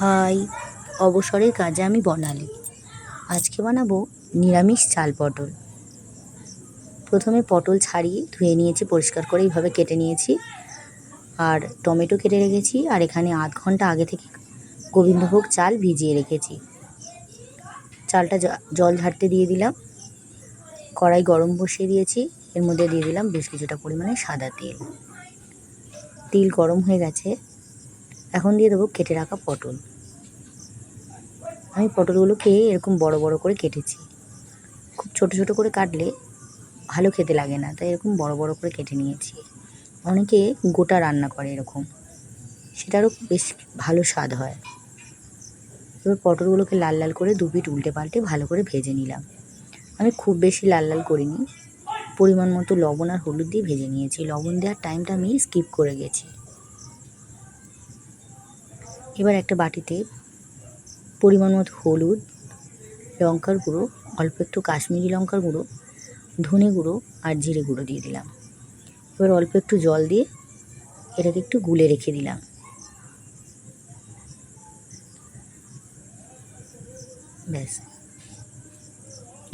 High, অবসরের কাজে আমি বনালি। আজকে বানাবো নিরামিষ চাল পটল। প্রথমে পটল ছাড়িয়ে ধুয়ে নিয়েছি, পরিষ্কার করে এইভাবে কেটে নিয়েছি। আর টমেটো কেটে রেখেছি, আর এখানে আধ ঘণ্টা আগে থেকে গোবিন্দভোগ চাল ভিজিয়ে রেখেছি। চালটা জল ঝাড়তে দিয়ে দিলাম। কড়াই গরম বসিয়ে দিয়েছি, এর মধ্যে দিয়ে দিলাম বেশ কিছুটা পরিমাণে সাদা তেল। তেল গরম হয়ে গেছে। এখন দিয়ে দেবো কেটে রাখা পটল। আমি পটলগুলোকে এরকম বড় বড় করে কেটেছি। খুব ছোট ছোট করে কাটলে ভালো খেতে লাগে না, তাই এরকম বড় বড় করে কেটে নিয়েছি। অনেকে গোটা রান্না করে এরকম, সেটারও বেশ ভালো স্বাদ হয়। এবার পটলগুলোকে লাল লাল করে দু পিঠ উল্টে পাল্টে ভালো করে ভেজে নিলাম। আমি খুব বেশি লাল লাল করিনি, পরিমাণ মতো লবণ আর হলুদ দিয়ে ভেজে নিয়েছি। লবণ দেওয়ার টাইমটা আমি স্কিপ করে গেছি। এবার একটা বাটিতে পরিমাণ মতো হলুদ, লঙ্কার গুঁড়ো, অল্প একটু কাশ্মীরি লঙ্কার গুঁড়ো, ধনে গুঁড়ো আর জিরে গুঁড়ো দিয়ে দিলাম। এবার অল্প একটু জল দিয়ে এটাকে একটু গুলে রেখে দিলাম। ব্যাস।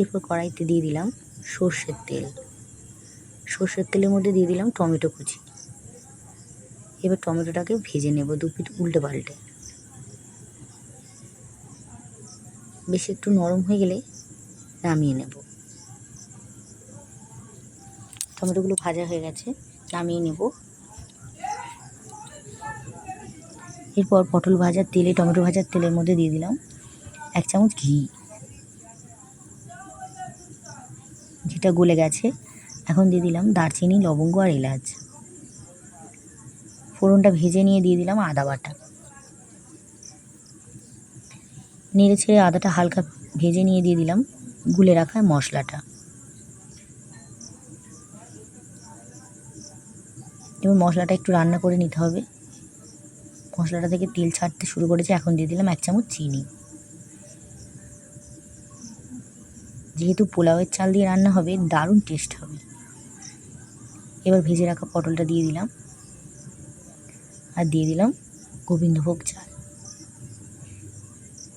এরপর কড়াইতে দিয়ে দিলাম সর্ষের তেল। সর্ষের তেলের মধ্যে দিয়ে দিলাম টমেটো কুচি। এবার টমেটোটাকেও ভেজে নেব দু পিঠ উল্টে পাল্টে। বেশি একটু নরম হয়ে গেলে নামিয়ে নেব। টমেটোগুলো ভাজা হয়ে গেছে, নামিয়ে নেব। এরপর পটল ভাজার তেলে, টমেটো ভাজার তেলের মধ্যে দিয়ে দিলাম এক চামচ ঘি। ঘিটা গলে গেছে, এখন দিয়ে দিলাম দারচিনি, লবঙ্গ আর এলাচ। ফোড়নটা ভেজে নিয়ে দিয়ে দিলাম আদা বাটা। নেড়ে ছেড়ে আদাটা হালকা ভেজে নিয়ে দিয়ে দিলাম গুলে রাখা মশলাটা। এবার মশলাটা একটু রান্না করে নিতে হবে। মশলাটা থেকে তেল ছাড়তে শুরু করেছে, এখন দিয়ে দিলাম এক চামচ চিনি। যেহেতু পোলাওয়ের চাল দিয়ে রান্না হবে, দারুণ টেস্ট হবে। এবার ভেজে রাখা পটলটা দিয়ে দিলাম। আর দিয়ে দিলাম গোবিন্দভোগ চাল।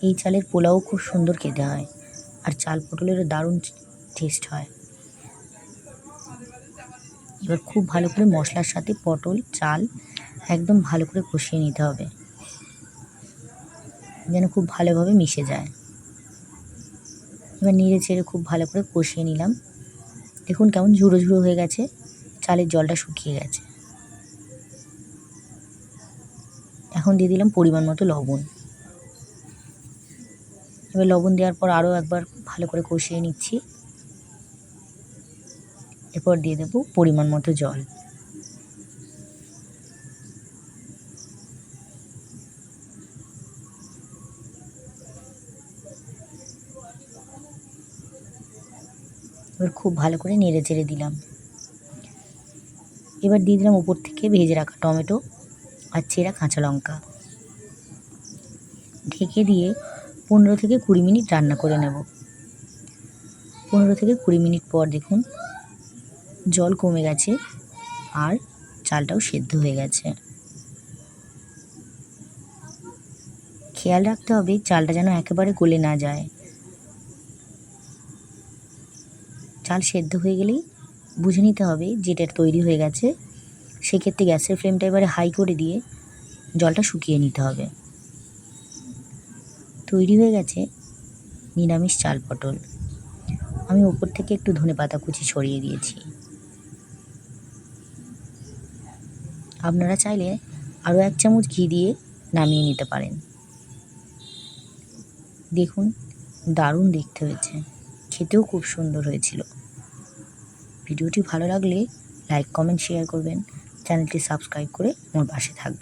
এই চালের পোলাও খুব সুন্দর খেতে হয় আর চাল পটলের দারুণ টেস্ট হয়। এবার খুব ভালো করে মশলার সাথে পটল, চাল একদম ভালো করে কষিয়ে নিতে হবে। যেন খুব ভালোভাবে মিশে যায়। এবার নেড়ে ছেড়ে খুব ভালো করে কষিয়ে নিলাম। দেখুন কেমন ঝুড়ো ঝুড়ো হয়ে গেছে, চালের জলটা শুকিয়ে গেছে। এখন দিয়ে দিলাম পরিমাণ মতো লবণ। এবার লবণ দেওয়ার পর আরও একবার ভালো করে কষিয়ে নিচ্ছি। এরপর দিয়ে দেবো পরিমাণ মতো জল। এবার খুব ভালো করে নেড়ে চেড়ে দিলাম। এবার দিয়ে দিলাম উপর থেকে ভেজে রাখা টমেটো। আর চেরা কাঁচা লঙ্কা। ঢেকে দিয়ে পনেরো থেকে কুড়ি মিনিট রান্না করে নেব। পনেরো থেকে কুড়ি মিনিট পর দেখুন, জল কমে গেছে আর চালটাও সেদ্ধ হয়ে গেছে। খেয়াল রাখতে হবে চালটা যেন একেবারে গলে না যায়। চাল সেদ্ধ হয়ে গেলেই বুঝে নিতে হবে যেটা তৈরি হয়ে গেছে সেক্ষেত্রে গ্যাসের ফ্লেমটা এবারে হাই করে দিয়ে জলটা শুকিয়ে নিতে হবে। তৈরি হয়ে গেছে নিরামিষ চাল পটল। আমি ওপর থেকে একটু ধনে পাতা কুচি ছড়িয়ে দিয়েছি। আপনারা চাইলে আরও এক চামচ ঘি দিয়ে নামিয়ে নিতে পারেন। দেখুন, দারুণ দেখতে হয়েছে। খেতেও খুব সুন্দর হয়েছিল। ভিডিওটি ভালো লাগলে লাইক, কমেন্ট, শেয়ার করবেন। চ্যানেলটি সাবস্ক্রাইব করে আমার পাশে থাকবে।